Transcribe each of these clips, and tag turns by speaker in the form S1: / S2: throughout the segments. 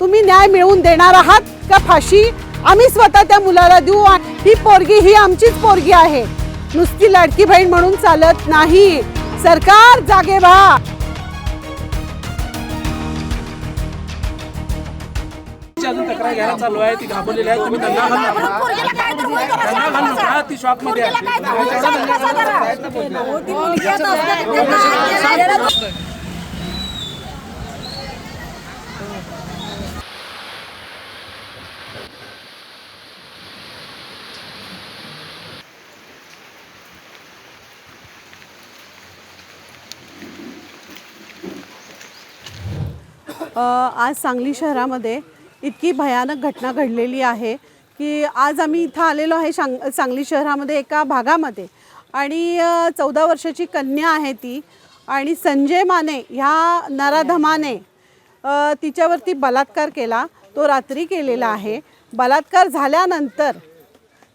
S1: तुम्ही न्याय मिळवून देणार आहात का फाशी? आम्ही स्वतः त्या मुलाला देऊ आणि ही पोरगी ही आमचीच पोरगी आहे. नुसती लाडकी बहीण म्हणून चालत नाही. सरकार जागे व्हा.
S2: ची अजून तक्रार घ्यायला चालू आहे ती घाबरलेली आहे तुम्ही त्यांना घालू नका. त्यांना घालू नका ती शॉकमध्ये
S1: अ, आज सांगली शहरामध्ये इतकी भयानक घटना घडलेली आहे की आज आम्ही इथं आलेलो आहे सांग सांगली शहरामध्ये एका भागामध्ये. आणि चौदा वर्षाची कन्या आहे ती आणि संजय माने ह्या नराधमाने तिच्यावरती बलात्कार केला. तो रात्री केलेला आहे. बलात्कार झाल्यानंतर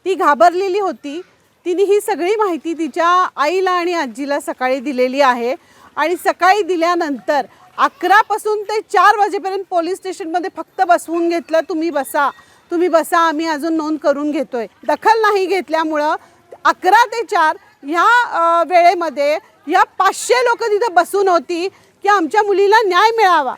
S1: ती घाबरलेली होती. तिने ही सगळी माहिती तिच्या आईला आणि आजीला सकाळी दिलेली आहे. आणि सकाळी दिल्यानंतर अकरापासून ते चार वाजेपर्यंत पोलीस स्टेशनमध्ये फक्त बसवून घेतलं तुम्ही बसा. तुम्ही बसा आम्ही अजून नोंद करून घेतोय. दखल नाही घेतल्यामुळं अकरा ते चार ह्या वेळेमध्ये या पाचशे लोक तिथं बसून होती की आमच्या मुलीला न्याय मिळावा.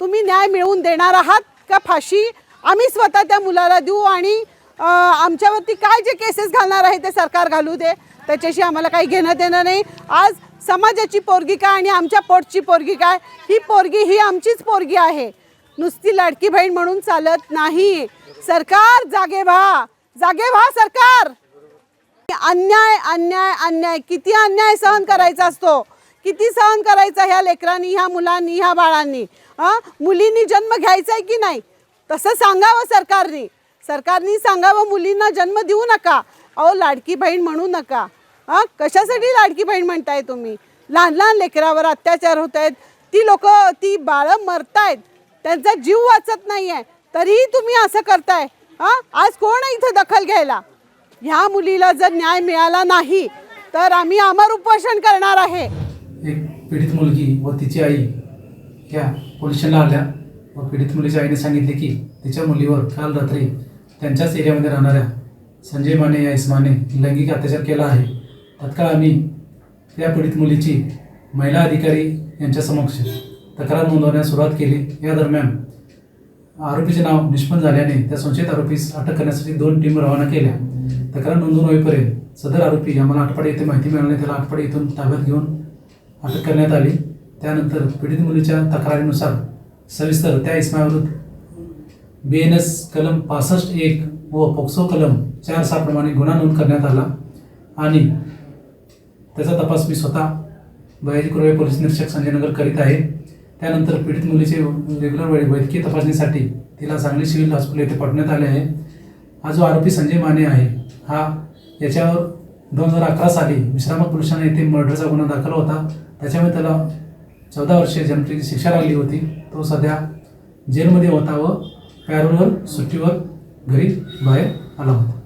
S1: तुम्ही न्याय मिळवून देणार आहात का फाशी? आम्ही स्वतः त्या मुलाला देऊ आणि आमच्यावरती काय जे केसेस घालणार आहे ते सरकार घालू दे. त्याच्याशी आम्हाला काही घेणं देणं नाही. आज समाजाची पोरगी काय आणि आमच्या पोटची पोरगी काय? ही पोरगी ही आमचीच पोरगी आहे. नुसती लाडकी बहीण म्हणून चालत नाही. सरकार जागे व्हा. जागे व्हा सरकार. अन्याय अन्याय अन्याय. किती अन्याय सहन करायचा असतो? किती सहन करायचा ह्या लेकरांनी ह्या मुलांनी ह्या बाळांनी? हां मुलींनी जन्म घ्यायचा आहे की नाही? तसं सांगावं सरकारने. सरकारनी सांगावं मुलींना जन्म देऊ नका. अहो लाडकी बहीण म्हणू नका. हां कशासाठी लाडकी बहीण म्हणताय तुम्ही? लहान लहान लेकरावर अत्याचार होत आहेत ती लोक ती बाळं मरतायत. त्यांचा जीव वाचत नाही आहे तरीही तुम्ही असं करताय. हां आज कोण इथं दखल घ्यायला? ह्या मुलीला जर न्याय मिळाला नाही तर आम्ही अमर उपोषण करणार आहे.
S3: एक पीडित मुलगी व तिची आई या पोलिसांना आल्या. व पीडित मुलीच्या आईने सांगितले की तिच्या मुलीवर काल रात्री त्यांच्याच एरियामध्ये राहणाऱ्या संजय माने या इस्माने लैंगिक अत्याचार केला आहे. तत्काळ आम्ही त्या पीडित मुलीची महिला अधिकारी यांच्या समक्ष तक्रार नोंदवण्यास सुरुवात केली. या दरम्यान आरोपीचे नाव निष्पन्न झाल्याने त्या संशयित आरोपीस अटक करण्यासाठी दोन टीम रवाना केल्या. तक्रार नोंदवून होईपर्यंत सदर आरोपी आम्हाला आटपाडी येथे माहिती मिळाल्याने त्याला आटपाडी येथून ताब्यात घेऊन अटक करण्यात आली. त्यानंतर पीडित मुलीच्या तक्रारीनुसार सविस्तर त्या इस्माविरुद्ध बी एन एस कलम पासष्ट एक व पोक्सो कलम चार सहाप्रमाणे गुन्हा नोंद करण्यात आला आणि त्याचा तपास मी स्वतः बयाजी कुरवे पोलीस निरीक्षक संजयनगर करीत आहे. त्यानंतर पीडित मुलीचे रेग्युलर वेळी वैद्यकीय तपासणीसाठी तिला सांगली सिव्हिल हॉस्पिटल येथे पाठवण्यात आले आहे. हा जो आरोपी संजय माने आहे हा याच्यावर दोन हजार अकरा साली विश्रामत पुरुषाने येथे मर्डरचा गुन्हा दाखल होता. त्याच्यामुळे त्याला चौदा वर्षे जन्मठेची शिक्षा लागली होती. तो सध्या जेलमध्ये होता व पॅरोलवर सुट्टीवर घरी बाहेर आला होता.